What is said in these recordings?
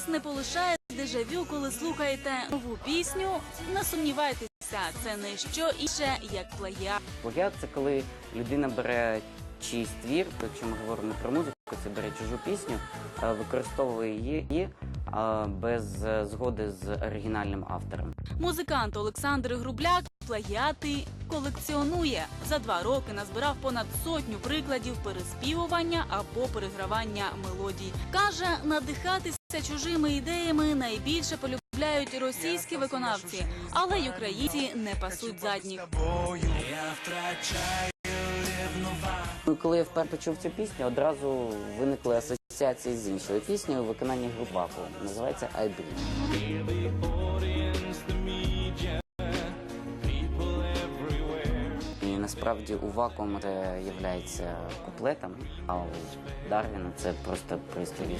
Вас не полишає дежавю, коли слухаєте нову пісню. Не сумнівайтеся, це не що інше, як плагіат. Плагіат це коли людина бере чийсь твір, якщо ми говоримо про музику, це бере чужу пісню, е, використовує її е, без згоди з оригінальним автором. Музикант Олександр Грубляк плагіати колекціонує. За два роки назбирав понад сотню прикладів переспівування або перегравання мелодій. Каже, надихатися чужими ідеями найбільше полюбляють російські виконавці, але й українці не пасуть задніх. Ну, Коли я вперше почув цю пісню, одразу виникли асоціації з іншою піснею у виконанні групаку. Називається «I Breathe». І насправді у вакуум це є куплетом, а у Дарвіна це просто приспіві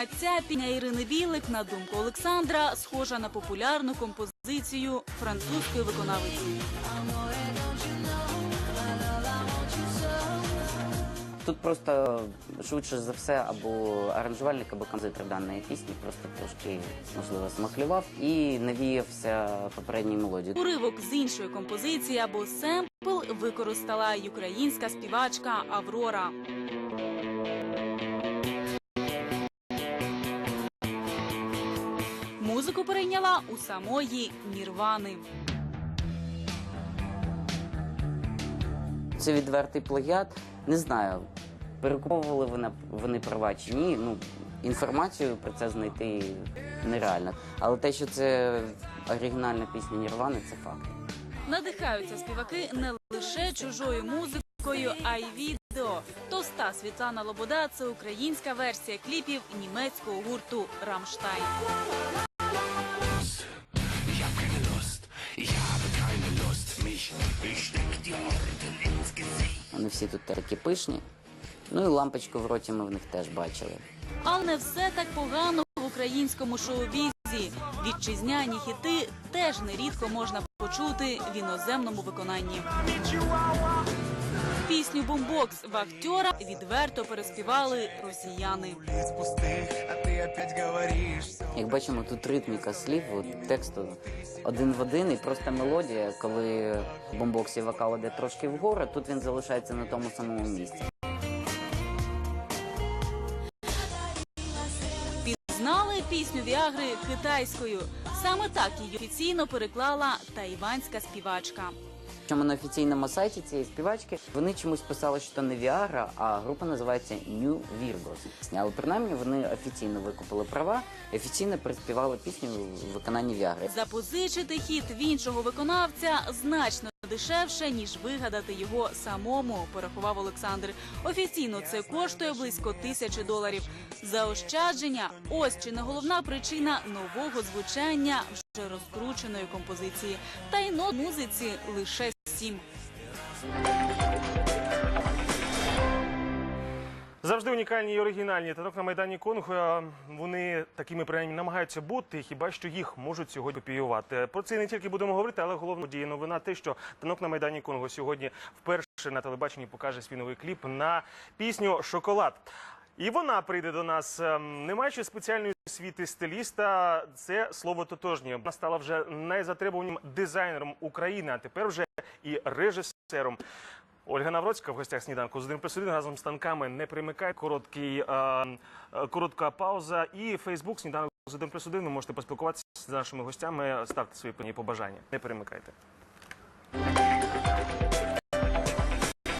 А ця пісня Ірини Білик, на думку Олександра, схожа на популярну композицію французької виконавиці. Тут просто швидше за все або аранжувальник, або композитор даної пісні просто трошки можливо смахлював і навіявся попередній мелодії. Уривок з іншої композиції або семпл використала й українська співачка Аврора. Перейняла у самої Нірвани. Це відвертий плагіат. Не знаю, перекуповували вони, вони права чи ні. Ну інформацію про це знайти нереально. Але те, що це оригінальна пісня Нірвани, це факт. Надихаються співаки не лише чужою музикою, а й відео. Тоста Світлана Лобода це українська версія кліпів німецького гурту Рамштайн. Вони всі тут такі пишні. Ну і лампочку в роті ми в них теж бачили. Але не все так погано в українському шоу-бізі. Вітчизняні хіти теж нерідко можна почути в іноземному виконанні. Пісню бомбокс вахтьора відверто переспівали росіяни. Як бачимо, тут ритміка слів, от, тексту один в один, і просто мелодія, коли в бомбоксі вокал іде трошки вгору, тут він залишається на тому самому місці. Пізнали пісню Віагри китайською. Саме так її офіційно переклала тайванська співачка. Причому на офіційному сайті цієї співачки вони чомусь писали, що це не Віагра, а група називається New Virgos. Але принаймні вони офіційно викупили права і офіційно приспівали пісню в виконанні Віагри. Запозичити хіт в іншого виконавця значно дешевше, ніж вигадати його самому, порахував Олександр. Офіційно це коштує близько тисячі доларів. Заощадження ось чи не головна причина нового звучання вже розкрученої композиції. Та й нот музиці лише сім. Завжди унікальні і оригінальні. Танок на Майдані Конго. Вони такими принаймні намагаються бути, хіба що їх можуть сьогодні копіювати. Про це не тільки будемо говорити, але головна діє новина те, що танок на Майдані Конго сьогодні вперше на телебаченні покаже свій новий кліп на пісню Шоколад. І вона прийде до нас, ем, не маючи спеціальної освіти стиліста, це слово тотожнє. Вона стала вже найзатребуваним дизайнером України, а тепер вже і режисером. Ольга Навроцька в гостях сніданку з 1 плюс 1 разом з танками не примикай. Короткий, е, е, коротка пауза. І Фейсбук сніданок з 1 плюс 1. Ви можете поспілкуватися з нашими гостями, ставте свої побажання. Не перемикайте.